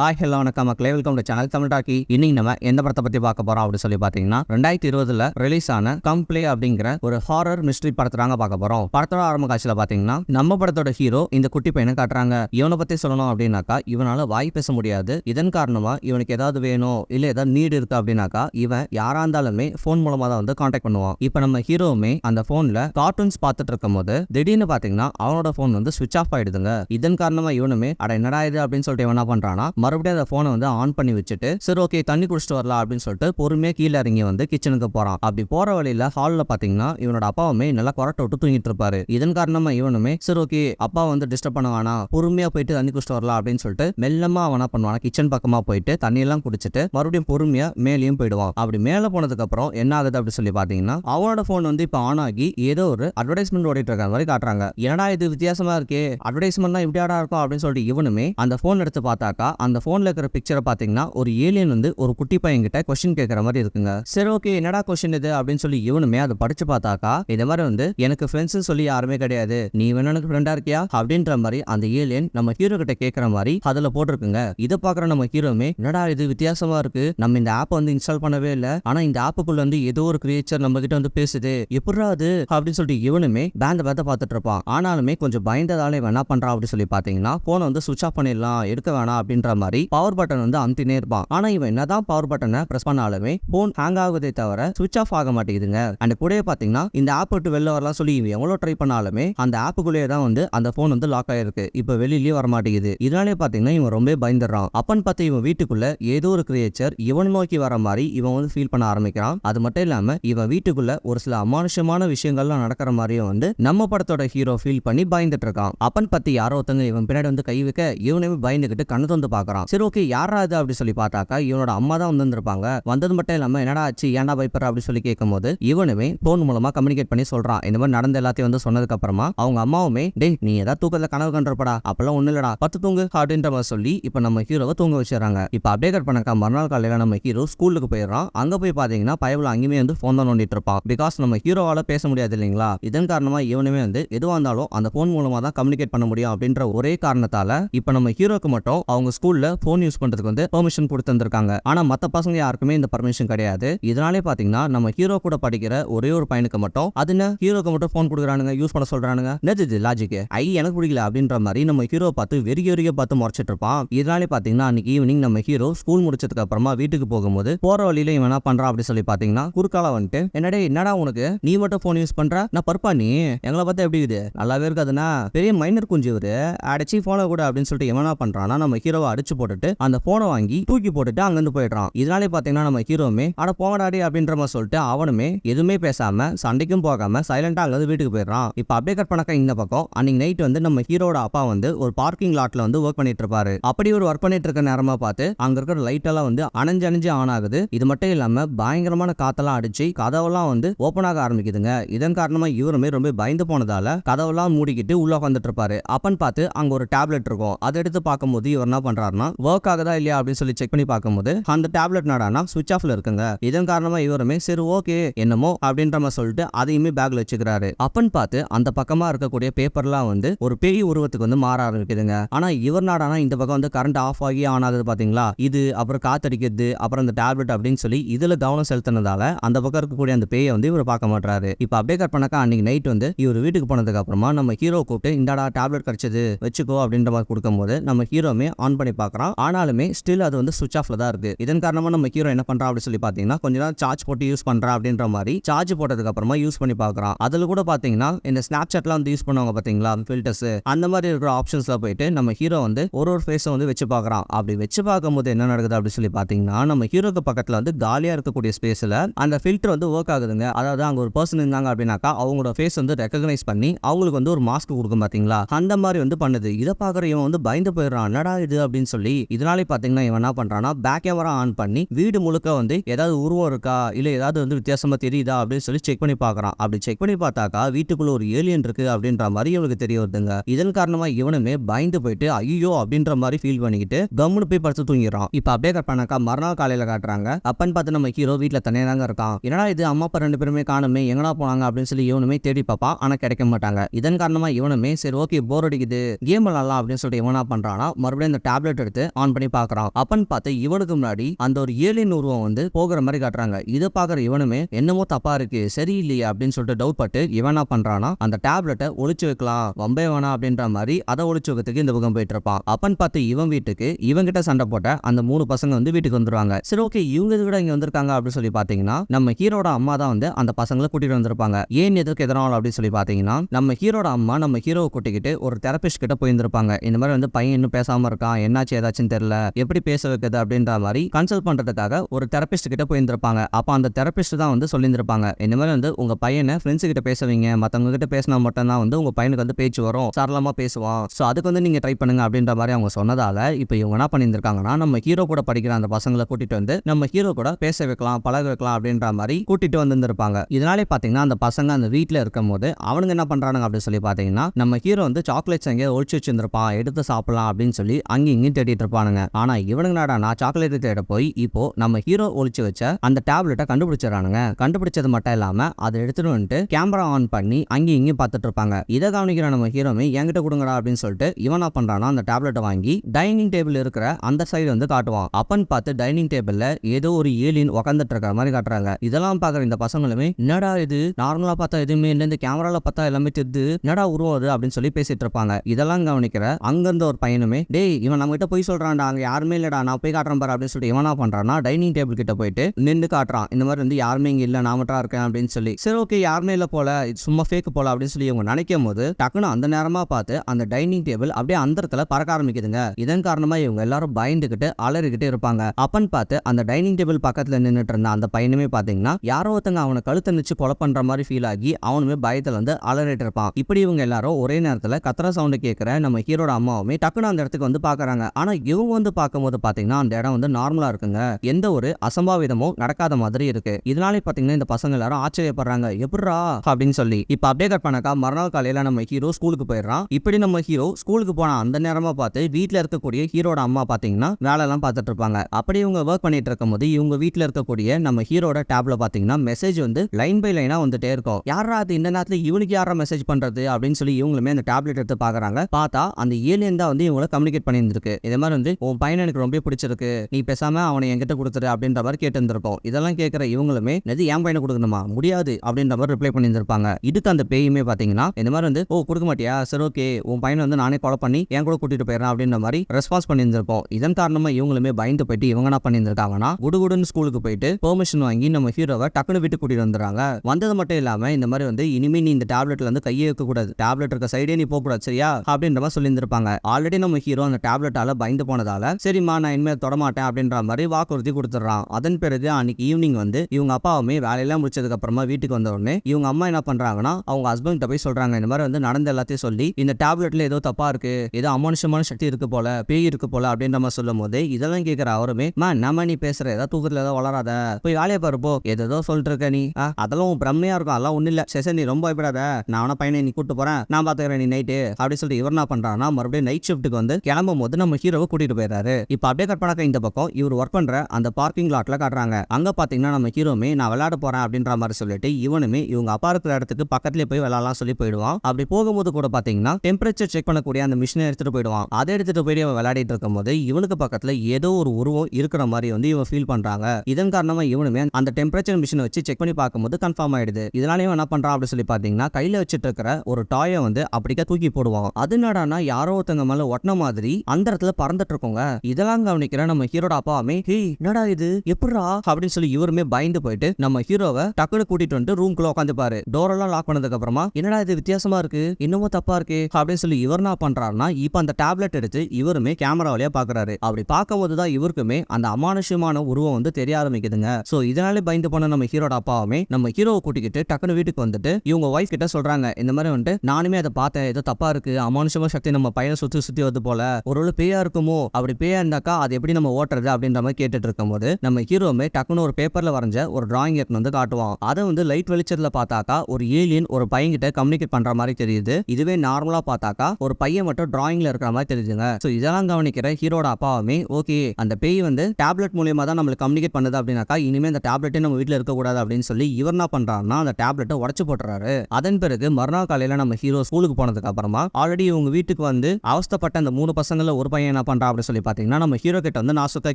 Hi hello வணக்கம் மக்களே. Welcome to channel Tamil talkie இன்னைக்கு நம்ம எந்த படத்தை பத்தி பார்க்க போறோம் அப்படின்னு சொல்லி பாத்தீங்கன்னா ரெண்டாயிரத்தி இருபதுல ரிலீஸ் ஆன கம்ப்ளே அப்படிங்கிற ஒரு ஹாரர் மிஸ்ட்ரி படத்துறாங்க பார்க்க போறோம். படத்தோட ஆரம்ப காட்சியில பாத்தீங்கன்னா நம்ம படத்தோட ஹீரோ இந்த குட்டி பையனை காட்டுறாங்க. இவனை பத்தி சொல்லணும் அப்படின்னாக்கா இவனால வாய் பேச முடியாது. இதன் காரணமா இவனுக்கு ஏதாவது வேணும் இல்ல ஏதாவது நீடு இருக்கு அப்படின்னாக்கா இவன் யாரா இருந்தாலுமே ஃபோன் மூலமா தான் வந்து கான்டாக்ட் பண்ணுவான். இப்போ நம்ம ஹீரோவுமே அந்த போன்ல கார்ட்டூன்ஸ் பார்த்துட்டு இருக்கும் போது திடீர்னு பாத்தீங்கன்னா அவனோட போன் வந்து சுவிச் ஆஃப் ஆயிடுதுங்க. இதன் காரணமா இவனுமே அட என்னடா இது அப்படின்னு சொல்லிட்டு என்ன பண்றானா மறுபடியும் அந்த போனை வந்து ஆன் பண்ணி வச்சுட்டு சரி ஓகே தண்ணி குடிச்சிட்டு வரலாம் அப்படின்னு சொல்லிட்டு பொறுமையாக கீழே இறங்கி வந்து கிச்சனுக்கு போறான். அப்படி போற வழியில ஹாலில் பாத்தீங்கன்னா இவனோட அப்பாவுமே நல்லா கொரட்டை விட்டு தூங்கிட்டு இருப்பாரு. இதன் காரணமா இவனுமே சரி ஓகே அப்பா வந்து டிஸ்டர்ப் பண்ண வேணாம் பொறுமையா போயிட்டு தண்ணி குடிச்சிட்டு வரலாம் அப்படின்னு சொல்லிட்டு மெல்லமா அவனா பண்ணுவான் கிச்சன் பக்கமா போயிட்டு தண்ணி எல்லாம் குடிச்சிட்டு மறுபடியும் பொறுமையா மேலேயும் போயிடுவான். அப்படி மேல போனதுக்கு அப்புறம் என்ன ஆகுது அப்படி சொல்லி பாத்தீங்கன்னா அவனோட போன் வந்து இப்ப ஆன் ஆகி ஏதோ ஒரு அட்வர்டைஸ்மெண்ட் ஓடிட்டு இருக்க மாதிரி காட்டுறாங்க. ஏன்னா இது வித்தியாசமா இருக்கே அட்வர்டைஸ்மெண்ட் தான் இப்படியாடா இருக்கும் அப்படின்னு சொல்லிட்டு இவனுமே அந்த போன் எடுத்து பார்த்தாக்கா அந்த ஃபோனில் இருக்கிற பிக்சரை பார்த்தீங்கன்னா ஒரு ஏலியன் வந்து ஒரு குட்டி பையன் கிட்ட கொஸ்டின் கேட்கற மாதிரி இருக்குங்க. சரி ஓகே என்னடா கொஸ்டின் இது? அப்படின்னு சொல்லி இவனுமே அதை படிச்சு பார்த்தாக்கா இந்த மாதிரி வந்து எனக்கு ஃப்ரெண்ட்ஸ் சொல்லி யாருமே கிடையாது. நீ வேணும் எனக்கு ஃப்ரெண்டா இருக்கியா? அப்படின்ற மாதிரி அந்த ஏலியன் நம்ம ஹீரோ கிட்ட கேட்குற மாதிரி அதில் போட்டிருக்குங்க. இதை பார்க்குற நம்ம ஹீரோமே என்னடா இது? வித்தியாசமா இருக்கு. நம்ம இந்த ஆப்பை வந்து இன்ஸ்டால் பண்ணவே இல்லை. ஆனால் இந்த ஆப்புக்குள்ள வந்து ஏதோ ஒரு கிரியேச்சர் நம்ம கிட்ட வந்து பேசுது. எப்படா அது? அப்படின்னு சொல்லிட்டு இவனுமே பேந்த பேத்த பார்த்துட்டு இருப்பான். ஆனாலுமே கொஞ்சம் பயந்ததாலே வேணா என்ன பண்றான் அப்படின்னு சொல்லி பார்த்தீங்கன்னா போனை வந்து சுவிச் ஆஃப் பண்ணிடலாம் எடுக்க வேணாம் அப்படின்ற மாதிரி பவர் பட்டன் வந்து அமுத்தினே இருப்பான். ஆனா இவன் என்னதான் பவர் பட்டனை பிரஸ் பண்ணாலுமே போன் ஹேங் ஆகுதே தவிர சுவிச் ஆஃப் ஆக மாட்டேங்குதுங்க. அண்ட் கூடயே பாத்தீங்கன்னா இந்த ஆப் விட்டு வெளில வரலாம் சொல்லி இவன் எவ்வளவு ட்ரை பண்ணாலுமே அந்த ஆப்புக்குள்ளேயே தான் வந்து அந்த போன் வந்து லாக் ஆயிருக்கு. இப்ப வெளியிலயே வர மாட்டேங்குது. இதனாலே பாத்தீங்கன்னா இவன் ரொம்ப பயந்துடுறான். அப்பன்னு பார்த்து இவன் வீட்டுக்குள்ள ஏதோ ஒரு கிரியேச்சர் இவன் நோக்கி வர மாதிரி இவன் வந்து ஃபீல் பண்ண ஆரம்பிக்கிறான். அது மட்டும் இல்லாம இவன் வீட்டுக்குள்ள ஒரு சில அமானுஷமான விஷயங்கள்லாம் நடக்கிற மாதிரியும் வந்து நம்ம படத்தோட ஹீரோ ஃபீல் பண்ணி பயந்துட்டு இருக்கான். அப்பன் பத்தி யாரோ ஒருத்தங்க இவன் பின்னாடி வந்து கை வைக்க இவனுமே பயந்துகிட்டு கண்ணு தொந்து பாக்குறான் சரி ஓகே யாரா இது அப்படி சொல்லி பார்த்தாக்கா இவனோட அம்மா தான் வந்திருப்பாங்க வந்தது மட்டும் இல்லாம என்னடா ஆச்சு ஏன்டா பயப்படுற அப்படின்னு சொல்லி கேட்கும்போது இவனுமே போன் மூலமா கம்யூனிகேட் பண்ணி சொல்றான். இந்த மாதிரி நடந்த எல்லாத்தையும் வந்து சொன்னதுக்கு அப்புறமா அவங்க அம்மாவுமே டேய் நீ ஏதாவது தூக்கத்துல கனவு கண்டுறப்படா அப்பெல்லாம் ஒண்ணு இல்லடா பத்து தூங்கு அப்படின்ற மாதிரி சொல்லி இப்ப நம்ம ஹீரோவை தூங்க வச்சிடறாங்க. இப்ப அப்டேட் கட் பண்ணக்கா மறுநாள் காலையில நம்ம ஹீரோ ஸ்கூலுக்கு போயிடுறான். அங்க போய் பாத்தீங்கன்னா பயவுல அங்கேயுமே வந்து போன் தான் நோண்டிட்டு இருப்பான். பிகாஸ் நம்ம ஹீரோவால பேச முடியாது இல்லைங்களா? இதன் காரணமா இவனுமே வந்து எதுவா இருந்தாலும் அந்த போன் மூலமா தான் கம்யூனிகேட் பண்ண முடியும் அப்படின்ற ஒரே காரணத்தால இப்ப நம்ம ஹீரோக்கு மட்டும் அவங்க ஸ்கூல்ல போன் யூஸ் பண்றதுக்கு வந்து பெர்மிஷன் கொடுத்துருக்காங்க ஆனா மத்த பசங்க யாருக்குமே இந்த பர்மிஷன் கிடையாது. இதனாலே பாத்தீங்கன்னா நம்ம ஹீரோ கூட படிக்கிற ஒரே ஒரு பையனுக்கு மட்டும் அது என்ன? ஹீரோக்கு மட்டும் போன் கொடுக்குறானுங்க யூஸ் பண்ண சொல்றானுங்க. நெஜது லாஜிக் ஐ எனக்கு பிடிக்கல அப்படின்ற மாதிரி நம்ம ஹீரோ பார்த்து வெறிய வெறிய பார்த்து முறைச்சிட்டு இருப்பான். இதனாலே பாத்தீங்கன்னா அன்னைக்கு ஈவினிங் நம்ம ஹீரோ ஸ்கூல் முடிச்சதுக்கு அப்புறமா வீட்டுக்கு போகும்போது போற வழியில இவன் என்ன பண்றான் அப்படி சொல்லி பாத்தீங்கன்னா குறுக்கால வந்துட்டு என்னடே என்னடா உனக்கு? நீ மட்டும் போன் யூஸ் பண்ற? நான் பருப்பா நீ? எங்களை பார்த்தா எப்படி இது நல்லாவே இருக்காதுன்னா பெரிய மைனர் குஞ்சு இவரு. அடிச்சு போன கூட அப்படின்னு சொல்லிட்டு எவனா பண்றான்னா நம்ம ஹீரோவை அடிச்சு போட்டுட்டு அந்த போனை வாங்கி தூக்கி போட்டுட்டு அங்கிருந்து போயிடுறான். இதனாலே பாத்தீங்கன்னா நம்ம ஹீரோமே அட போங்கடாடி அப்படின்ற மாதிரி சொல்லிட்டு அவனுமே எதுவுமே பேசாம சண்டைக்கும் போகாம சைலண்டா அங்கிருந்து வீட்டுக்கு போயிடுறான். இப்ப அப்படியே கட் பண்ணக்க இந்த பக்கம் அன்னைக்கு நைட் வந்து நம்ம ஹீரோட அப்பா வந்து ஒரு பார்க்கிங் லாட்ல வந்து ஒர்க் பண்ணிட்டு இருப்பாரு. அப்படி ஒரு ஒர்க் பண்ணிட்டு இருக்க நேரமா பார்த்து அங்க இருக்கிற லைட் எல்லாம் வந்து அணைஞ்சு அணைஞ்சு ஆன் ஆகுது. இது மட்டும் இல்லாம பயங்கரமான காத்தெல்லாம் அடிச்சு கதவெல்லாம் வந்து ஓப்பன் ஆக ஆரம்பிக்குதுங்க. இதன் காரணமா இவருமே ரொம்ப பயந்து போனதால கதவெல்லாம் மூடிக்கிட்டு உள்ள உட்காந்துட்டு இருப்பாரு. அப்பன்னு பார்த்து அங்க ஒரு டேப்லெட் இருக்கும். அதை எடுத்து பார்க்கும்போது இவர் என்ன பண்றாருன்னா ஒர்க் ஆகுதா இல்லையா அப்படின்னு சொல்லி செக் பண்ணி பார்க்கும்போது அந்த டேப்லெட் நாடானா சுவிச் ஆஃப்ல இருக்குங்க. இதன் காரணமா இவருமே சரி ஓகே என்னமோ அப்படின்ற மாதிரி சொல்லிட்டு அதையுமே பேக்ல வச்சுக்கிறாரு. அப்பன்னு பார்த்து அந்த பக்கமா இருக்கக்கூடிய பேப்பர்லாம் வந்து ஒரு பேய் உருவத்துக்கு வந்து மாற ஆரம்பிக்குதுங்க. ஆனா இவர் நாடானா இந்த பக்கம் வந்து கரண்ட் ஆஃப் ஆகி ஆன் ஆகுது பாத்தீங்களா? இது அப்புறம் காத்தடிக்கிறது அப்புறம் அந்த டேப்லெட் அப்படின்னு சொல்லி இதுல கவனம் செலுத்தினதால அந்த பக்கம் இருக்கக்கூடிய அந்த பேயை வந்து இவர் பார்க்க மாட்டாரு இப்ப அப்படியே கட் பண்ணாக்கா அன்னைக்கு நைட் வந்து இவர் வீட்டுக்கு போனதுக்கு அப்புறமா நம்ம ஹீரோ கூப்பிட்டு இந்தாடா டேப்லெட் கிடைச்சது வச்சுக்கோ அப்படின்ற மாதிரி கொடுக்கும்போது நம்ம ஹீரோமே ஆன் பண்ணி பார்க்குறான் ஆனாலுமே ஸ்டில் அது வந்து சுவிச் ஆஃப்ல தான் இருக்கு. இதன் காரணமா நம்ம ஹீரோ என்ன பண்றா அப்படின்னு சொல்லி பாத்தீங்கன்னா கொஞ்ச நேரம் சார்ஜ் போட்டு யூஸ் பண்றா அப்படின்ற மாதிரி சார்ஜ் போட்டதுக்கு அப்புறமா யூஸ் பண்ணி பார்க்குறான். அதுல கூட பாத்தீங்கன்னா இந்த ஸ்னாப் சாட்லாம் வந்து யூஸ் பண்ணுவாங்க பாத்தீங்களா ஃபில்டர்ஸ் அந்த மாதிரி இருக்கிற ஆப்ஷன்ஸ்ல போயிட்டு நம்ம ஹீரோ வந்து ஒரு ஒரு ஃபேஸை வந்து வச்சு பார்க்குறான். அப்படி வச்சு பார்க்கும்போது என்ன நடக்குது அப்படின்னு சொல்லி பாத்தீங்கன்னா நம்ம ஹீரோக்கு பக்கத்துல வந்து காலியாக இருக்கக்கூடிய ஸ்பேஸ்ல அந்த ஃபில்டர் வந்து ஒர்க் ஆகுதுங்க. அதாவது அங்க ஒரு பர்சன் இருந்தாங்க அப்படின்னாக்கா அவங்களோட ஃபேஸ் வந்து ரெக்கக்னைஸ் பண்ணி அவங்களுக்கு வந்து ஒரு மாஸ்க் கொடுக்கும் பாத்தீங்களா அந்த மாதிரி வந்து பண்ணுது. இதை பார்க்குற இவன் வந்து பயந்து போயிடுறான். என்னடா இது அப்படின்னு சொல்லி இதனாலே பாத்தீங்கன்னா இவன் என்ன பண்றான்னா பேக் கேமரா ஆன் பண்ணி வீடு முழுக்க வந்து ஏதாவது உருவம் இருக்கா இல்ல ஏதாவது வந்து வித்தியாசமா தெரியுதா அப்படின்னு சொல்லி செக் பண்ணி பார்க்கறான் அப்படி செக் பண்ணி பார்த்தாக்கா வீட்டுக்குள்ள ஒரு ஏலியன் இருக்கு அப்படின்ற மாதிரி இவனுக்கு தெரிய வருதுங்க. இதன் காரணமா இவனுமே பயந்து போயிட்டு ஐயோ அப்படின்ற மாதிரி ஃபீல் பண்ணிக்கிட்டு கம்முன்னு போய் படுத்து தூங்கிடுறான். இப்ப அப்படியே கற்பனாக்கா மறுநாள் காலையில காட்டுறாங்க அப்பன்னு பார்த்து நம்ம ஹீரோ வீட்டுல தனியா தாங்க இருக்கான். என்னடா இது அம்மா அப்பா ரெண்டு பேருமே காணுமே எங்கடா போனாங்க அப்படின்னு சொல்லி இவனுமே தேடி பார்ப்பான் ஆனா கிடைக்க மாட்டாங்க. இதன் காரணமா இவனுமே சரி ஓகே போர் அடிக்குது கேம் விளாடலாம் அப்படின்னு சொல்லிட்டு இவனா பண்றான் மறுபடியும் இந்த டேப்லெட் எடுத்து ஆன் பண்ணி பாக்குறான். அப்பன் பார்த்து இவனுக்கு முன்னாடி அந்த ஒரு ஏழின் உருவம் வந்து போகிற மாதிரி காட்டுறாங்க. இதை பாக்குற இவனுமே என்னமோ தப்பா இருக்கு சரியில்லையே அப்படின்னு சொல்லிட்டு டவுட் பட்டு இவனா பண்றானா அந்த டேப்லெட்டை ஒழிச்சு வைக்கலாம். வம்பே வேணாம் அப்படின்ற மாதிரி அதை ஒழிச்சு வைக்கிறதுக்கு இந்த பக்கம் போயிட்டு இருப்பான். அப்பன் பார்த்து இவன் வீட்டுக்கு இவன் கிட்ட சண்டை போட்ட அந்த மூணு பசங்க வந்து வீட்டுக்கு வந்துருவாங்க. சரி ஓகே இவங்க இது கூட இங்க வந்திருக்காங்க அப்படின்னு சொல்லி பாத்தீங்கன்னா நம்ம ஹீரோட அம்மா தான் வந்து அந்த பசங்களை கூட்டிட்டு வந்திருப்பாங்க. ஏன் எதற்கு எதனால் அப்படின்னு சொல்லி பாத்தீங்கன்னா நம்ம ஹீரோட அம்மா நம்ம ஹீரோவை கூட்டிக்கிட்டு ஒரு தெரபிஸ்ட் கிட்ட போயிருந்திருப்பாங்க. இந்த மாதிரி வந்து பையன் இன்னும் பேசாம இருக்கான் என்னாச்சு ஏதாச்சும் தெரியல எப்படி பேச வைக்கிறது அப்படின்ற மாதிரி கன்சல்ட் பண்றதுக்காக ஒரு தெரபிஸ்ட் கிட்ட போயிருந்திருப்பாங்க. அப்ப அந்த தெரபிஸ்ட் தான் வந்து சொல்லியிருந்திருப்பாங்க. இந்த மாதிரி வந்து உங்க பையனை ஃப்ரெண்ட்ஸ் கிட்ட பேசுவீங்க. மத்தவங்க கிட்ட பேசினா மட்டும்தான் வந்து உங்க பையனுக்கு வந்து பேச்சு வரும். சரளமா பேசுவான். சோ அதுக்கு வந்து நீங்க ட்ரை பண்ணுங்க அப்படின்ற மாதிரி அவங்க சொன்னதால இப்போ இவங்க என்ன பண்ணியிருந்திருக்காங்கன்னா நம்ம ஹீரோ கூட படிக்கிற அந்த பசங்களை கூட்டிட்டு வந்து நம்ம ஹீரோ கூட பேச வைக்கலாம் பழக வைக்கலாம் அப்படின்ற மாதிரி கூட்டிட்டு வந்திருந்திருப்பாங்க. இதனாலே பாத்தீங்கன்னா அந்த பசங்க அந்த வீட்டில் இருக்கும் போது அவனுங்க என்ன பண்றானுங்க அப்படின்னு சொல்லி பாத்தீங்கன்னா நம்ம ஹீரோ வந்து சாக்லேட்ஸ் அங்கே ஒழிச்சு வச்சிருந்திருப்பான் எடுத்து சாப்பிடலாம் அப்படின்னு சொல்லி அங்கே இங்கே தேடிட்டு இருப்பானுங்க. ஆனா இவனுங்க நான் சாக்லேட் தேட போய் இப்போ நம்ம ஹீரோ ஒழிச்சு வச்ச அந்த டேப்லெட்டை கண்டுபிடிச்சிடறானுங்க. கண்டுபிடிச்சது மட்டும் இல்லாம அதை எடுத்துட்டு வந்துட்டு கேமரா ஆன் பண்ணி அங்கேயும் இங்கேயும் பார்த்துட்டு இருப்பாங்க. இதை கவனிக்கிற நம்ம ஹீரோமே என்கிட்ட கொடுங்கடா அப்படின்னு சொல்லிட்டு இவன் என்ன பண்றானா அந்த டேப்லெட்டை வாங்கி டைனிங் டேபிள் இருக்கிற அந்த சைடு வந்து காட்டுவான். அப்பன்னு பார்த்து டைனிங் டேபிள்ல ஏதோ ஒரு ஏலியன் உட்காந்துட்டு இருக்கிற மாதிரி காட்டுறாங்க. இதெல்லாம் பாக்குற இந்த பசங்களுமே என்னடா இது? நார்மலா பார்த்தா எதுவுமே இல்லை. இந்த கேமரால பார்த்தா எல்லாமே தெரிது. என்னடா உருவாது அது? அப்படின்னு சொல்லி பேசிட்டு இருப்பாங்க. இதெல்லாம் கவனிக்கிற அங்கிருந்த ஒரு பையனுமே டேய் இவன் நம்ம கிட்ட போய் சொல்றான்டா அங்க யாருமே இல்லடா நான் போய் காட்டுறேன் பாரு அப்படின்னு சொல்லிட்டு இவனா என்ன பண்றான்னா டைனிங் டேபிள் கிட்ட போயிட்டு நின்று காட்டுறான். இந்த மாதிரி வந்து யாருமே இங்க இல்ல நான் மட்டும் இருக்கேன் அப்படின்னு சொல்லி. சரி ஓகே யாருமே இல்ல போல சும்மா ஃபேக் போல அப்படின்னு சொல்லி இவங்க நினைக்கும் போது டக்குன்னு அந்த நேரமா பார்த்து அந்த டைனிங் டேபிள் அப்படியே அந்தரத்துல பறக்க ஆரம்பிக்குதுங்க. இதன் காரணமா இவங்க எல்லாரும் பயந்துகிட்டு அலறிக்கிட்டு இருப்பாங்க. அப்பன்னு பார்த்து அந்த டைனிங் டேபிள் பக்கத்துல நின்றுட்டு இருந்த அந்த பையனுமே பாத்தீங்கன்னா யாரோ ஒருத்தங்க அவனை கழுத்தை நிச்சு கொலை பண்ற மாதிரி ஃபீல் ஆகி அவனுமே பயத்துல வந்து அலறிட்டு இருப்பான். இப்படி இவங்க எல்லாரும் ஒரே நேரத்துல கத்திர சவுண்ட் கேட்கிற நம்ம ஹீரோட அம்மாவுமே டக்குன்னு அந்த இடத்துக்கு வந்து பாக்குறாங்க ஆனால் இவங்க வந்து பார்க்கும்போது பார்த்தீங்கன்னா அந்த இடம் வந்து நார்மலாக இருக்குங்க. எந்த ஒரு அசம்பாவிதமும் நடக்காத மாதிரி இருக்கு. இதனாலே பார்த்தீங்கன்னா இந்த பசங்க எல்லாரும் ஆச்சரியப்படுறாங்க. எப்படிரா அப்படின்னு சொல்லி. இப்போ அப்படியே கட் பண்ணாக்கா மறுநாள் காலையில் நம்ம ஹீரோ ஸ்கூலுக்கு போயிடுறான். இப்படி நம்ம ஹீரோ ஸ்கூலுக்கு போன அந்த நேரமாக பார்த்து வீட்டில் இருக்கக்கூடிய ஹீரோட அம்மா பார்த்தீங்கன்னா வேலைலாம் பார்த்துட்டு இருப்பாங்க. அப்படி இவங்க ஒர்க் பண்ணிட்டு இருக்கும்போது இவங்க வீட்டில் இருக்கக்கூடிய நம்ம ஹீரோட டேப்ல பார்த்தீங்கன்னா மெசேஜ் வந்து லைன் பை லைனாக வந்துட்டே இருக்கும். யாரா அது? இந்த நேரத்தில் இவனுக்கு யாரா மெசேஜ் பண்ணுறது அப்படின்னு சொல்லி இவங்களுமே அந்த டேப்லெட் எடுத்து பார்க்குறாங்க பார்த்தா அந்த ஏலியன் தான் வந்து இவங்கள கம்யூனிகேட் பண்ணியிருந்திருக்கு. இதே மாதிரி வந்து உன் பையன் எனக்கு ரொம்ப பிடிச்சிருக்கு. நீ பேசாம அவனை என்கிட்ட கொடுத்துரு அப்படின்ற மாதிரி கேட்டிருந்திருப்போம். இதெல்லாம் கேட்கிற இவங்களுமே எது என் பையனை கொடுக்கணுமா? முடியாது அப்படின்ற மாதிரி ரிப்ளை பண்ணியிருந்திருப்பாங்க. இதுக்கு அந்த பேயுமே பாத்தீங்கன்னா இந்த மாதிரி வந்து ஓ கொடுக்க மாட்டியா? சரி ஓகே. உன் பையனை வந்து நானே கொலை பண்ணி என் கூட கூட்டிட்டு போயிடுறேன் அப்படின்ற மாதிரி ரெஸ்பான்ஸ் பண்ணியிருந்திருப்போம். இதன் காரணமா இவங்களுமே பயந்து போயிட்டு இவங்க என்ன பண்ணியிருந்திருக்காங்கன்னா குடுகுடுன்னு ஸ்கூலுக்கு போயிட்டு பெர்மிஷன் வாங்கி நம்ம ஹீரோவை டக்குனு விட்டு கூட்டிட்டு வந்துடுறாங்க. வந்தது மட்டும் இல்லாம இந்த மாதிரி வந்து இனிமே நீ இந்த டேப்லெட்ல வந்து கையே வைக்க கூடாது டேப்லெட் இருக்க சைடே நீ போக கூடாது சரியா? அப்படின்ற மாதிரி சொல்லியிருந்திருப்பாங்க. ஆல்ரெடி நம்ம ஹீரோ அந்த டேப்லெட்டால பயந்து போனதால சரிம்மா நான் இனிமேல் தொடமாட்டேன் அப்படின்ற மாதிரி வாக்குறுதி கொடுத்துட்றான். அதன் பிறகு அன்னைக்கு ஈவினிங் வந்து இவங்க அப்பாவுமே வேலையெல்லாம் முடிச்சதுக்கு அப்புறமா வீட்டுக்கு வந்த உடனே இவங்க அம்மா என்ன பண்றாங்கன்னா அவங்க ஹஸ்பண்ட் போய் சொல்றாங்க இந்த மாதிரி வந்து நடந்த எல்லாத்தையும் சொல்லி இந்த டேப்லெட்ல ஏதோ தப்பா இருக்கு ஏதோ அமானுஷமான சக்தி இருக்கு போல பேய் இருக்கு போல அப்படின்ற மாதிரி சொல்லும் போது இதெல்லாம் கேட்கிற அவருமே மா நம்ம நீ பேசுற ஏதாவது தூக்கத்துல ஏதாவது வளராத போய் வேலையை பாருப்போ ஏதோ சொல்லிட்டு இருக்க நீ. அதெல்லாம் உன் பிரம்மையா இருக்கும் அதெல்லாம் ஒண்ணு இல்ல. சரி சரி, நீ ரொம்ப பயப்படாத நான் அவன பையனை நீ கூட்டு போறேன் நான் பாத்துக்கிறேன் நீ நைட்டு அப்படின்னு சொல்லிட்டு இவர் என்ன பண்றான்னா மறுபடியும் நைட் ஷிஃப்ட்டுக்கு வந்து கிளம்பும் போது நம்ம ஹீரோவை கூட்டிட்டு போயிடுறாரு. இப்போ அப்படியே கட் பண்ணாக்க இந்த பக்கம். இவர் ஒர்க் பண்ற அந்த பார்க்கிங் லாட்ல காட்டுறாங்க. அங்க பாத்தீங்கன்னா நம்ம ஹீரோமே நான் விளையாட போறேன் அப்படின்ற மாதிரி சொல்லிட்டு இவனுமே இவங்க அப்பா இருக்கிற இடத்துக்கு பக்கத்துல போய் விளையாடலாம் சொல்லி போயிடுவான். அப்படி போகும்போது கூட பாத்தீங்கன்னா டெம்பரேச்சர் செக் பண்ணக்கூடிய அந்த மிஷினை எடுத்துட்டு போயிடுவான். அதை எடுத்துட்டு போயிட்டு இவன் விளையாடிட்டு இருக்கும்போது இவனுக்கு பக்கத்துல ஏதோ ஒரு உருவம் இருக்கிற மாதிரி வந்து இவன் ஃபீல் பண்றாங்க. இதன் காரணமா இவனுமே அந்த டெம்பரேச்சர் மிஷினை வச்சு செக் பண்ணி பார்க்கும்போது கன்ஃபார்ம் ஆயிடுது. இதனால இவன் என்ன பண்றான் அப்படின்னு சொல்லி பாத்தீங்கன்னா கையில வச்சுட்டு இருக்கிற ஒரு டாயை வந்து அப்படிக்கா தூக்கி போடுவான். அது என்னடான்னா யாரோ ஒருத்தங்க மேல ஒட்டின மாதிரி அந்த இடத்துல பறந்துட்டு இருக்கோங்க இதெல்லாம் கவனிக்கிற நம்ம ஹீரோட அப்பாவுமே ஹே என்னடா இது? எப்படா அப்படின்னு சொல்லி இவருமே பயந்து போயிட்டு நம்ம ஹீரோவை டக்குனு கூட்டிட்டு வந்து ரூம்குள்ள உட்காந்துப்பாரு டோர் எல்லாம் லாக் பண்ணதுக்கு அப்புறமா என்னடா இது? வித்தியாசமா இருக்கு. இன்னமும் தப்பா இருக்கு. அப்படின்னு சொல்லி இவர் என்ன பண்றாருன்னா இப்ப அந்த டேப்லெட் எடுத்து இவருமே கேமரா வழியா பாக்குறாரு. அப்படி பார்க்கும்போது தான் இவருக்குமே அந்த அமானுஷ்யமான உருவம் வந்து தெரிய ஆரம்பிக்குதுங்க. சோ இதனாலே பயந்து போன நம்ம ஹீரோட அப்பாவுமே நம்ம ஹீரோவை கூட்டிக்கிட்டு டக்குனு வீட்டுக்கு வந்துட்டு இவங்க ஒய்ஃப் கிட்ட சொல்றாங்க இந்த மாதிரி வந்துட்டு நானுமே அதை பார்த்தேன். ஏதோ தப்பா இருக்கு. அமானுஷமா சக்தி நம்ம பையனை சுத்தி சுத்தி வந்து போல. ஒரு பேயா இருக்குமோ அப்படி பேயா இருந்தாக்கா அது எப்படி நம்ம ஓட்டுறது அப்படின்ற மாதிரி கேட்டுட்டு இருக்கும்போது நம்ம ஹீரோமே டக்குனு ஒரு பேப்பர்ல வரைஞ்ச ஒரு டிராயிங் எடுத்துன்னு வந்து காட்டுவான். அதை வந்து லைட் வெளிச்சத்துல பார்த்தாக்கா ஒரு ஏலியன் ஒரு பையன் கிட்ட கம்யூனிகேட் பண்ற மாதிரி தெரியுது. இதுவே நார்மலா பார்த்தாக்கா ஒரு பையன் மட்டும் டிராயிங்ல இருக்கிற மாதிரி தெரியுதுங்க. ஸோ இதெல்லாம் கவனிக்கிற ஹீரோட அப்பாவுமே ஓகே அந்த பேய் வந்து டேப்லெட் மூலியமா தான் நம்மளுக்கு கம்யூனிகேட் பண்ணுது அப்படின்னாக்கா இனிமே அந்த டேப்லெட்டே நம்ம வீட்டில் இருக்க கூடாது அப்படின்னு சொல்லி இவர் என்ன பண்றாருன்னா அந்த டேப்லெட்டை உடச்சு போட்டுறாரு. அதன் பிறகு மறுநாள் காலையில நம்ம ஹீரோ ஸ்கூலுக்கு போனதுக்கு அப்புறமா ஆல்ரெடி இவங்க வீட்டுக்கு வந்து அவஸ்தைப்பட்ட அந்த மூணு பசங்கள ஒரு பையன் பையன் என்ன பண்றான் அப்படின்னு சொல்லி பாத்தீங்கன்னா நம்ம ஹீரோ கிட்ட வந்து நாசுக்கா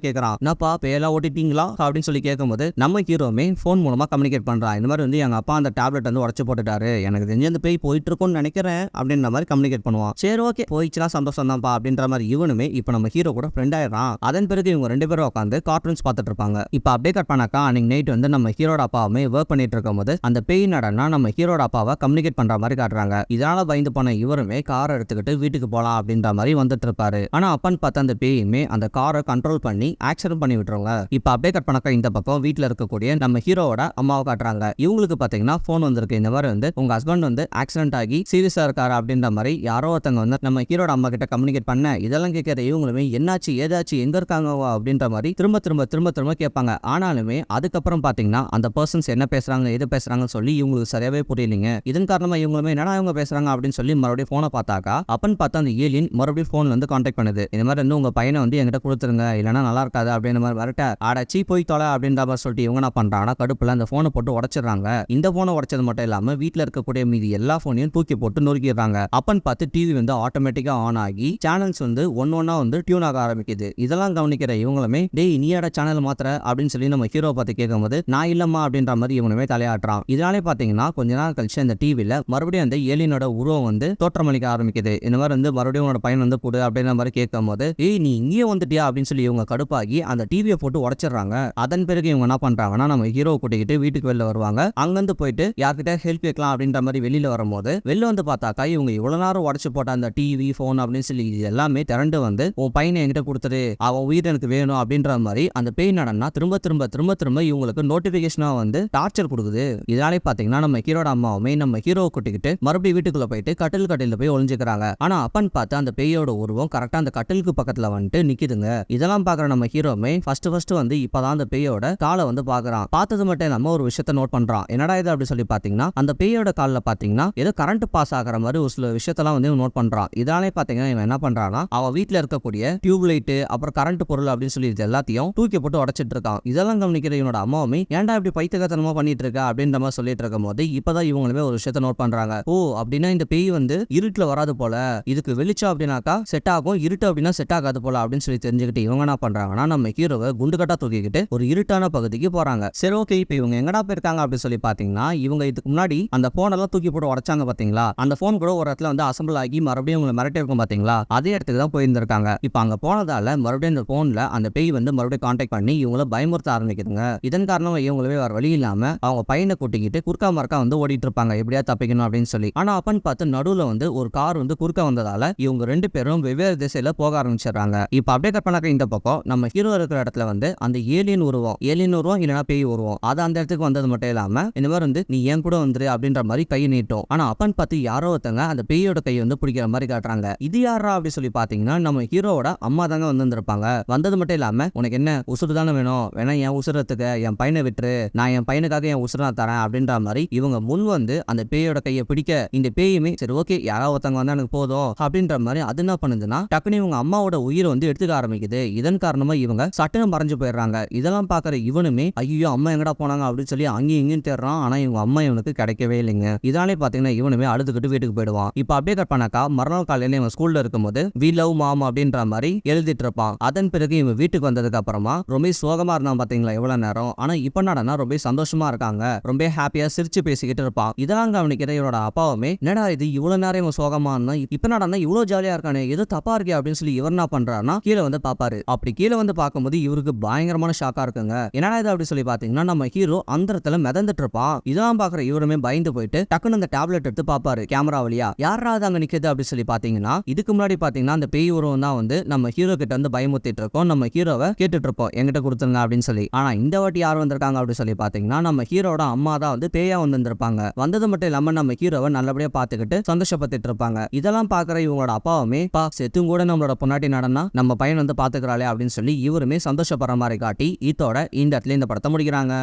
கேக்குறான். என்னப்பா பேலா ஓட்டிட்டீங்களா? அப்படின்னு சொல்லி கேட்கும்போது நம்ம ஹீரோமே ஃபோன் மூலமா கம்யூனிகேட் பண்றான் இந்த மாதிரி வந்து எங்க அப்பா அந்த டேப்லெட் வந்து உடச்சு போட்டுட்டாரு. எனக்கு தெரிஞ்சு அந்த பேய் போயிட்டு இருக்கும்னு நினைக்கிறேன் அப்படின்ற மாதிரி கம்யூனிகேட் பண்ணுவான். சரி ஓகே போயிடுச்சுன்னா சந்தோஷம் தான்ப்பா அப்படின்ற மாதிரி இவனுமே இப்போ நம்ம ஹீரோ கூட ஃப்ரெண்ட் ஆயிடுறான். அதன் பிறகு இவங்க ரெண்டு பேரும் உட்காந்து கார்ட்டூன்ஸ் பார்த்துட்டு இருப்பாங்க. இப்போ அப்படியே கட் பண்ணாக்கா அன்னைக்கு நைட் வந்து நம்ம ஹீரோட அப்பாவுமே ஒர்க் பண்ணிட்டு இருக்கும்போது அந்த பேய் நடனா நம்ம ஹீரோட அப்பாவை கம்யூனிகேட் பண்ற மாதிரி காட்டுறாங்க. இதனால பயந்து போன இவருமே காரை எடுத்துக்கிட்டு வீட்டுக்கு போலாம் அப்படின்ற மாதிரி வந்துட்டு இருப்பாரு. ஆனா அப்பன்னு பார்த்த அந்த பேயுமே அந்த காரை கண்ட்ரோல் பண்ணி ஆக்சிடென்ட் பண்ணி விட்டுருவாங்க இப்போ அப்படியே கட் பண்ணக்க இந்த பக்கம் வீட்டில் இருக்கக்கூடிய நம்ம ஹீரோவோட அம்மாவை காட்டுறாங்க. இவங்களுக்கு பார்த்தீங்கன்னா ஃபோன் வந்திருக்கு. இந்த மாதிரி வந்து உங்க ஹஸ்பண்ட் வந்து ஆக்சிடென்ட் ஆகி சீரியஸாக இருக்காரு அப்படின்ற மாதிரி யாரோ ஒருத்தங்க வந்து நம்ம ஹீரோட அம்மா கிட்ட கம்யூனிகேட் பண்ண இதெல்லாம் கேட்கிற இவங்களுமே என்னாச்சு ஏதாச்சு எங்க இருக்காங்க அப்படின்ற மாதிரி திரும்ப திரும்ப திரும்ப திரும்ப கேட்பாங்க. ஆனாலுமே அதுக்கப்புறம் பார்த்தீங்கன்னா அந்த பர்சன்ஸ் என்ன பேசுறாங்க எது பேசுறாங்கன்னு சொல்லி இவங்களுக்கு சரியாவே புரியலைங்க. இதன் காரணமா இவங்களுமே என்னடா இவங்க பேசுறாங்க அப்படின்னு சொல்லி மறுபடியும் போனை பார்த்தாக்கா அப்பன்னு பார்த்தா அந்த ஏலியன் மறுபடியும் ஃபோன்ல வந்து கான்டாக்ட் பண்ணுது. இந்த மாதிரி வந்து உங்க பையனை வந்து என்கிட்ட கொடுத்துருங்க. இல்லைன்னா நல்லா இருக்காது அப்படின்ற மாதிரி வரட்ட. ஆடாச்சி போய் தொலை அப்படின்ற மாதிரி சொல்லிட்டு இவங்க என்ன பண்றாங்கன்னா கடுப்புல அந்த போனை போட்டு உடச்சிடுறாங்க. இந்த போனை உடச்சது மட்டும் இல்லாம வீட்டில் இருக்கக்கூடிய மீதி எல்லா போனையும் தூக்கி போட்டு நொறுக்கிடுறாங்க. அப்பன்னு பார்த்து டிவி வந்து ஆட்டோமேட்டிக்கா ஆன் ஆகி சேனல்ஸ் வந்து ஒன்னு ஒன்னா வந்து டியூன் ஆக ஆரம்பிக்குது. இதெல்லாம் கவனிக்கிற இவங்களுமே டேய் நீயாட சேனல் மாத்திர அப்படின்னு சொல்லி நம்ம ஹீரோ பார்த்து கேட்கும்போது நான் இல்லம்மா அப்படின்ற மாதிரி இவனுமே தலையாட்டுறான். இதனாலே பாத்தீங்கன்னா கொஞ்ச நாள் கழிச்சு அந்த டிவில மறுபடியும் அந்த ஏலியனோட உருவம் வந்து தோற்றமளிக்க ஆரம்பிக்குது. இந்த மாதிரி வந்து மறுபடியும் உன்னோட பையன் வந்து கொடு அப்படின்ற மாதிரி கேட்கும் போது ஏய் நீ இங்கேயே வந்துட்டியா? அப்படின்னு சொல்லி இவங்க கடுப்பாகி அந்த டிவியை போட்டு உடச்சிடுறாங்க. அதன் பிறகு இவங்க என்ன பண்றாங்கன்னா நம்ம ஹீரோ கூட்டிக்கிட்டு வீட்டுக்கு வெளில வருவாங்க. அங்கிருந்து போயிட்டு யார்கிட்ட ஹெல்ப் கேட்கலாம் அப்படின்ற மாதிரி வெளியில வரும்போது வெளில வந்து பார்த்தாக்கா இவங்க இவ்வளவு நேரம் உடச்சு போட்ட அந்த டிவி போன் அப்படின்னு சொல்லி இது எல்லாமே திரண்டு வந்து உன் பையனை என்கிட்ட கொடுத்துரு அவன் உயிர் எனக்கு வேணும். அப்படின்ற மாதிரி அந்த பேய் நடனா திரும்ப திரும்ப திரும்ப திரும்ப இவங்களுக்கு நோட்டிபிகேஷனா வந்து டார்ச்சர் கொடுக்குது. இதனாலே பாத்தீங்கன்னா நம்ம ஹீரோட அம்மாவுமே நம்ம ஹீரோ கூட்டிக்கிட்டு மறுபடியும் வீட்டுக்குள்ள போயிட்டு கட்டில் கட்டில போய் ஒளிஞ்சுக்கிறாங்க. ஆனா அப்பன் பார்த்து அந்த பேயோட உருவம் கரெக்டா அந்த கட்டில் ஹோட்டலுக்கு பக்கத்துல வந்துட்டு நிக்குதுங்க. இதெல்லாம் பாக்குற நம்ம ஹீரோமே ஃபர்ஸ்ட் ஃபர்ஸ்ட் வந்து இப்பதான் அந்த பேயோட காலை வந்து பாக்குறான். பார்த்தது மட்டும் நம்ம ஒரு விஷயத்த நோட் பண்றான். என்னடா இது அப்படி சொல்லி பாத்தீங்கன்னா அந்த பேயோட காலில் பாத்தீங்கன்னா ஏதோ கரண்ட் பாஸ் ஆகிற மாதிரி ஒரு சில விஷயத்தெல்லாம் வந்து நோட் பண்றான். இதனாலே பாத்தீங்கன்னா இவன் என்ன பண்றான்னா அவன் வீட்டுல இருக்கக்கூடிய டியூப் லைட்டு அப்புறம் கரண்ட் பொருள் அப்படின்னு சொல்லி இது எல்லாத்தையும் தூக்கி போட்டு உடைச்சிட்டு இருக்கான். இதெல்லாம் கவனிக்கிற இவனோட அம்மாவுமே ஏன்டா இப்படி பைத்தியகத்தனமா பண்ணிட்டு இருக்க? அப்படின்ற மாதிரி சொல்லிட்டு இருக்கும் போது இப்பதான் இவங்களுமே ஒரு விஷயத்த நோட் பண்றாங்க. ஓ அப்படின்னா இந்த பேய் வந்து இருட்டுல வராது போல. இதுக்கு வெளிச்சம் அப்படின்னாக்கா செட் ஆகும். இருட்டு அப்படின்னா செட் ஆகாது போல அப்படின்னு சொல்லி தெரிஞ்சுக்கிட்டு இவங்க என்ன பண்றாங்கன்னா நம்ம ஹீரோவை குண்டுகட்டா தூக்கிக்கிட்டு ஒரு இருட்டான பகுதிக்கு போறாங்க. சரி ஓகே இப்போ இவங்க எங்கடா போயிருக்காங்க அப்படின்னு சொல்லி பாத்தீங்கன்னா இவங்க இதுக்கு முன்னாடி அந்த போனெல்லாம் தூக்கி போட்டு உடைச்சாங்க பாத்தீங்களா அந்த போன் கூட ஒரு இடத்துல வந்து அசம்பிள் ஆகி மறுபடியும் உங்களை மிரட்டி இருக்கும் பாத்தீங்களா அதே இடத்துக்கு தான் போயிருந்திருக்காங்க. இப்போ அங்க போனதால மறுபடியும் இந்த போன்ல அந்த பேய் வந்து மறுபடியும் கான்டாக்ட் பண்ணி இவங்கள பயமுறுத்த ஆரம்பிக்குதுங்க. இதன் காரணமா இவங்களவே வேற வழி இல்லாம அவங்க பையனை கூட்டிக்கிட்டு குறுக்கா மறுக்கா வந்து ஓடிட்டு இருப்பாங்க. எப்படியா தப்பிக்கணும் அப்படின்னு சொல்லி. ஆனா அப்பன்னு பார்த்து நடுவுல வந்து ஒரு கார் வந்து குறுக்க வந்ததால இவங்க ரெண்டு பேரும் வெவ்வேறு திசையில போக ஆரம்பிச்சிடுறாங்க. இப்போ அப்படியே கட் பண்ணாக்க இந்த பக்கம் நம்ம ஹீரோ இருக்கிற இடத்துல வந்து அந்த ஏலியன் உருவம் ஏலியன் உருவம் இல்லைன்னா பேய் உருவம் அது அந்த இடத்துக்கு வந்தது மட்டும் இல்லாம இந்த மாதிரி வந்து நீ ஏன் கூட வந்துரு அப்படின்ற மாதிரி கை நீட்டும். ஆனா அப்பன்னு பார்த்து யாரோ ஒருத்தங்க அந்த பேயோட கை வந்து பிடிக்கிற மாதிரி காட்டுறாங்க. இது யாரா அப்படி சொல்லி பாத்தீங்கன்னா நம்ம ஹீரோவோட அம்மா தாங்க வந்திருப்பாங்க வந்தது மட்டும் இல்லாம உனக்கு என்ன உசுறு தானே வேணும்? வேணா என் உசுரத்துக்கு என் பையனை விட்டுரு. நான் என் பையனுக்காக என் உசுரை நான் தரேன் அப்படின்ற மாதிரி இவங்க முன் வந்து அந்த பேயோட கையை பிடிக்க இந்த பேயுமே சரி ஓகே யாராவது ஒருத்தங்க வந்தா எனக்கு போதும் அப்படின்ற மாதிரி அது என்ன பண்ணுதுன்னா டக்குனு இவங்க அம்மாவோட உயிரை வந்து எடுத்துக்க ஆரம்பிக்குது. இதன் காரணமா இவங்க சட்டனம் மறைஞ்சு போயிடுறாங்க. இதெல்லாம் பாக்குற இவனுமே ஐயோ அம்மா எங்கடா போனாங்க? அப்படின்னு சொல்லி அங்கேயும் இங்கேயும் தேடுறான். ஆனா இவங்க அம்மா இவனுக்கு கிடைக்கவே இல்லைங்க. இதனாலே பாத்தீங்கன்னா இவனுமே அழுதுகிட்டு வீட்டுக்கு போயிடுவான். இப்ப அப்படியே கட் பண்ணாக்கா மறுநாள் காலையில இவன் ஸ்கூல்ல இருக்கும்போது வி லவ் மாம் அப்படின்ற மாதிரி எழுதிட்டு இருப்பான். அதன் பிறகு இவன் வீட்டுக்கு வந்ததுக்கு அப்புறமா ரொம்ப சோகமா இருந்தான் பாத்தீங்களா எவ்வளவு நேரம்? ஆனா இப்ப நடனா ரொம்ப சந்தோஷமா இருக்காங்க. ரொம்ப ஹாப்பியா சிரிச்சு பேசிக்கிட்டு இருப்பான். இதெல்லாம் கவனிக்கிற இவனோட அப்பாவுமே என்னடா இது? இவ்வளவு நேரம் இவன் சோகமா இருந்தான்? இப்ப நடனா இவ்வளவு ஜாலியா இருக்கானே? எது தப்பா இருக்கே அப்படின்னு சொல்லி இவர் என்ன பண்றாருன்னா கீழே வந்து பாப்பாரு. அப்படி கீழே வந்து பார்க்கும்போது இவருக்கு பயங்கரமான ஷாக்கா இருக்குங்க. என்னடா இது அப்படி சொல்லி பாத்தீங்கன்னா நம்ம ஹீரோ அந்த இடத்துல மிதந்துட்டு இருப்பான். இதெல்லாம் பாக்குற இவருமே பயந்து போயிட்டு டக்குன்னு அந்த டேப்லெட் எடுத்து பாப்பாரு கேமரா வழியா. யாராவது அங்க நிக்குது அப்படி சொல்லி பாத்தீங்கன்னா இதுக்கு முன்னாடி பாத்தீங்கன்னா அந்த பேய் உருவம் தான் வந்து நம்ம ஹீரோ கிட்ட வந்து பயமுத்திட்டு இருக்கோம். நம்ம ஹீரோவை கேட்டுட்டு இருப்போம். எங்கிட்ட கொடுத்துருங்க அப்படின்னு சொல்லி. ஆனா இந்த வாட்டி யார் வந்திருக்காங்க அப்படின்னு சொல்லி பாத்தீங்கன்னா நம்ம ஹீரோட அம்மா தான் வந்து பேயா வந்திருப்பாங்க வந்தது மட்டும் இல்லாம நம்ம ஹீரோவை நல்லபடியா பாத்துக்கிட்டு சந்தோஷப்பட்டுட்டு இருப்பாங்க. இதெல்லாம் பாக்குற இவங்களோட அப்பாவுமே பா செத்தும் கூட நம்மளோட பொன்னாட்டி நடனா நம்ம பையன் வந்து பாத்துக்கிறாளே அப்படின்னு சொல்லி இவருமே சந்தோஷப்படுற மாதிரி காட்டி இதோட இந்த இடத்துல இந்த படத்தை முடிக்கிறாங்க.